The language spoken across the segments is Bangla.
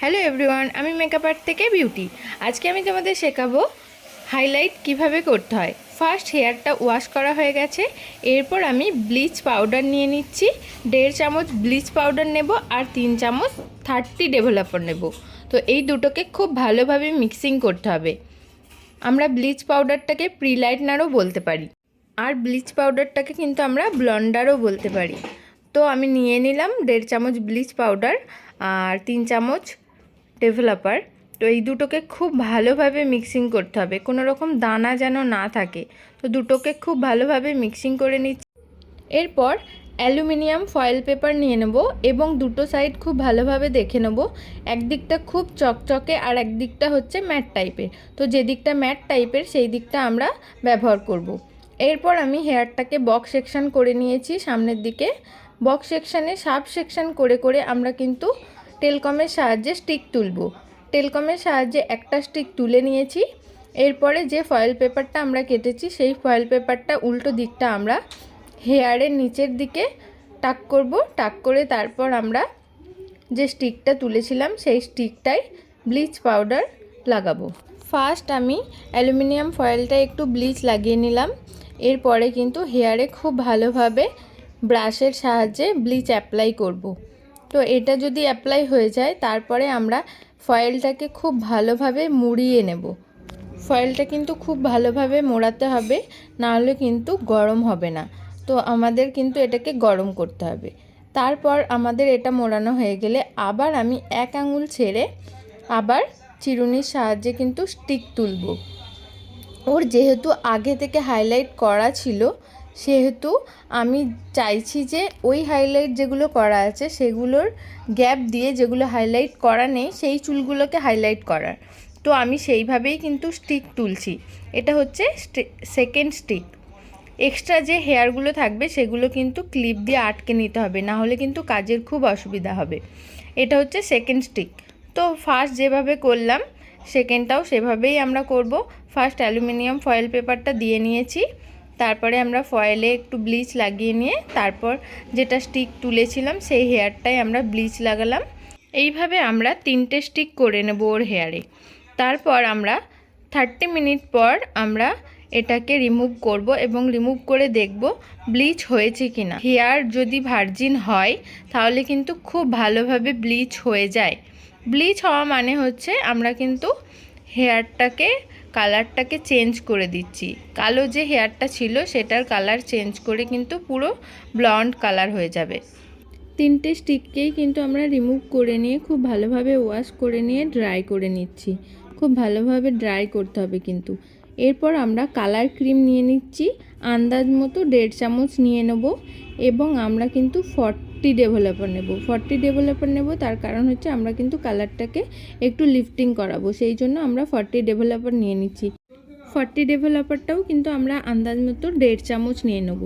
হ্যালো এভরিওয়ান, আমি মেকআপ আর্ট থেকে বিউটি। আজকে আমি তোমাদের শেখাবো হাইলাইট কীভাবে করতে হয়। ফার্স্ট হেয়ারটা ওয়াশ করা হয়ে গেছে, এরপর আমি ব্লিচ পাউডার নিয়ে নিচ্ছি, দেড় চামচ ব্লিচ পাউডার নেব আর তিন চামচ থার্টি ডেভেলপার নেব। তো এই দুটোকে খুব ভালোভাবে মিক্সিং করতে হবে। আমরা ব্লিচ পাউডারটাকে প্রিলাইটনারও বলতে পারি, আর ব্লিচ পাউডারটাকে কিন্তু আমরা ব্লন্ডারও বলতে পারি। তো আমি নিয়ে নিলাম দেড় চামচ ব্লিচ পাউডার আর তিন চামচ ডেভেলপার তো এই দুটোকে খুব ভালোভাবে মিক্সিং করতে হবে। কোনো রকম দানা যেন না থাকে, তো দুটোকে খুব ভালোভাবে মিক্সিং করে নিচ্ছি। এরপর অ্যালুমিনিয়াম ফয়েল পেপার নিয়ে নেব এবং দুটো সাইড খুব ভালোভাবে দেখে নেব। একদিকটা খুব চকচকে আর একদিকটা হচ্ছে ম্যাট টাইপের তো যে দিকটা ম্যাট টাইপের সেই দিকটা আমরা ব্যবহার করব। এরপর আমি হেয়ারটাকে বক্স সেকশান করে নিয়েছি সামনের দিকে। বক্স সেকশানে সাব সেকশন করে করে আমরা কিন্তু টেলকমের সাহায্যে স্টিক তুলব। টেলকমের সাহায্যে একটা স্টিক তুলে নিয়েছি। এরপরে যে ফয়েল পেপারটা আমরা কেটেছি, সেই ফয়েল পেপারটা উল্টো দিকটা আমরা হেয়ারের নিচের দিকে টাক করব। টাক করে তারপর আমরা যে স্টিকটা তুলেছিলাম, সেই স্টিকটাই ব্লিচ পাউডার লাগাবো। ফার্স্ট আমি অ্যালুমিনিয়াম ফয়েলটা একটু ব্লিচ লাগিয়ে নিলাম। এরপরে কিন্তু হেয়ারে খুব ভালোভাবে ব্রাশের সাহায্যে ব্লিচ অ্যাপ্লাই করব। তো এটা যদি অ্যাপ্লাই হয়ে যায়, তারপরে আমরা ফয়েলটাকে খুব ভালোভাবে মুড়িয়ে নেব। ফয়েলটা কিন্তু খুব ভালোভাবে মোড়াতে হবে, নাহলে কিন্তু গরম হবে না। তো আমাদের কিন্তু এটাকে গরম করতে হবে। তারপর আমাদের এটা মোড়ানো হয়ে গেলে আবার আমি এক আঙুল ছেড়ে আবার চিরুনির সাহায্যে কিন্তু স্টিক তুলব। ওর যেহেতু আগে থেকে হাইলাইট করা ছিল সেহেতু আমি চাইছি যে ওই হাইলাইট যেগুলো করা আছে সেগুলোর গ্যাপ দিয়ে যেগুলো হাইলাইট করা নেই, সেই চুলগুলোকে হাইলাইট করার। তো আমি সেইভাবেই কিন্তু স্টিক তুলছি। এটা হচ্ছে সেকেন্ড স্টিক এক্সট্রা যে হেয়ারগুলো থাকবে সেগুলো কিন্তু ক্লিপ দিয়ে আটকে নিতে হবে, না হলে কিন্তু কাজের খুব অসুবিধা হবে। এটা হচ্ছে সেকেন্ড স্টিক তো ফার্স্ট যেভাবে করলাম সেকেন্ডটাও সেভাবেই আমরা করব। ফার্স্ট অ্যালুমিনিয়াম ফয়েল পেপারটা দিয়ে নিয়েছি। তারপরে আমরা ফয়েলে একটু ব্লিচ লাগিয়ে নিয়ে তারপর যেটা স্টিক তুলেছিলাম সেই হেয়ারটাই আমরা ব্লিচ লাগালাম। এইভাবে আমরা তিনটে স্টিক করে নেব ওর হেয়ারে তারপর আমরা থার্টি মিনিট পর আমরা এটাকে রিমুভ করব এবং রিমুভ করে দেখব ব্লিচ হয়েছে কি না হেয়ার যদি ভার্জিন হয়, তাহলে কিন্তু খুব ভালোভাবে ব্লিচ হয়ে যায়। ব্লিচ হওয়া মানে হচ্ছে আমরা কিন্তু হেয়ারটাকে, কালারটাকে চেঞ্জ করে দিচ্ছি। কালো যে হেয়ারটা ছিল, সেটার কালার চেঞ্জ করে কিন্তু পুরো ব্লন্ড কালার হয়ে যাবে। তিনটে স্টিককেই কিন্তু আমরা রিমুভ করে নিয়ে, খুব ভালোভাবে ওয়াশ করে নিয়ে ড্রাই করে নিচ্ছি। খুব ভালোভাবে ড্রাই করতে হবে কিন্তু। এরপর আমরা কালার ক্রিম নিয়ে নিচ্ছি, আন্দাজ মতো দেড় চামচ নিয়ে নেব এবং আমরা কিন্তু ফর্টি ডেভেলপার নেব। ফর্টি ডেভেলপার নেব, তার কারণ হচ্ছে আমরা কিন্তু কালারটাকে একটু লিফটিং করাবো। সেই জন্য আমরা ফর্টি ডেভেলপার নিয়ে নিচ্ছি। ফর্টি ডেভেলপারটাও কিন্তু আমরা আন্দাজ মতো দেড় চামচ নিয়ে নেব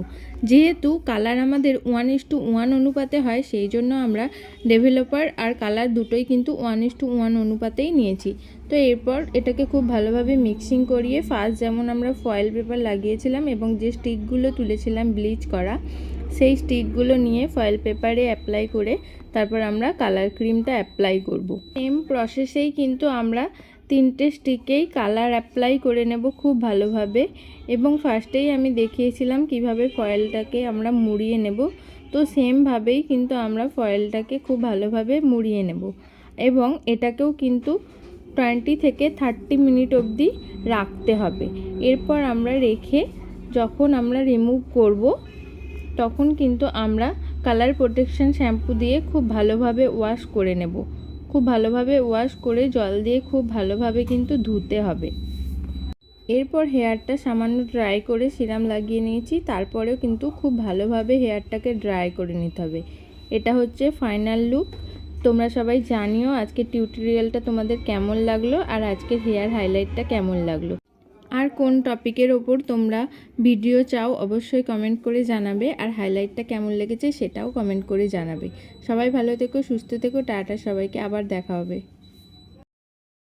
যেহেতু কালার আমাদের ওয়ান ইস টু ওয়ান অনুপাতে হয়, সেই জন্য আমরা ডেভেলপার আর কালার দুটোই কিন্তু ওয়ান ইস টু ওয়ান অনুপাতেই নিয়েছি তো এরপর এটাকে খুব ভালোভাবে মিক্সিং করিয়ে ফার্স্ট যেমন আমরা ফয়েল পেপার লাগিয়েছিলাম এবং যে স্টিকগুলো তুলেছিলাম ব্লিচ করা, সেই স্টিকগুলো নিয়ে ফয়েল পেপারে অ্যাপ্লাই করে তারপর আমরা কালার ক্রিমটা অ্যাপ্লাই করব। সেম প্রসেসেই কিন্তু আমরা তিনটে স্টিকেই কালার অ্যাপ্লাই করে নেব খুব ভালোভাবে। এবং ফার্স্টেই আমি দেখিয়েছিলাম কীভাবে ফয়েলটাকে আমরা মুড়িয়ে নেব। তো সেমভাবেই কিন্তু আমরা ফয়েলটাকে খুব ভালোভাবে মুড়িয়ে নেব। এবং এটাকেও কিন্তু টোয়েন্টি থেকে থার্টি মিনিট অবধি রাখতে হবে। এরপর আমরা রেখে যখন আমরা রিমুভ করব, তখন কিন্তু আমরা কালার প্রোটেকশন শ্যাম্পু দিয়ে খুব ভালোভাবে ওয়াশ করে নেব। খুব ভালোভাবে ওয়াশ করে জল দিয়ে খুব ভালোভাবে কিন্তু ধুতে হবে। এরপর হেয়ারটা সামান্য ড্রাই করে সিরাম লাগিয়ে নিয়েছি, তারপরেও কিন্তু খুব ভালোভাবে হেয়ারটাকে ড্রাই করে নিতে হবে। এটা হচ্ছে ফাইনাল লুক তোমরা সবাই জানিও আজকে টিউটোরিয়ালটা তোমাদের কেমন লাগল আর আজকের হেয়ার হাইলাইটটা কেমন লাগল। আর কোন টপিকের ওপর তোমরা ভিডিও চাও অবশ্যই কমেন্ট করে জানাবে, আর হাইলাইটটা কেমন লেগেছে সেটাও কমেন্ট করে জানাবে। সবাই ভালো থেকো, সুস্থ থেকো, টাটা সবাইকে, আবার দেখা হবে।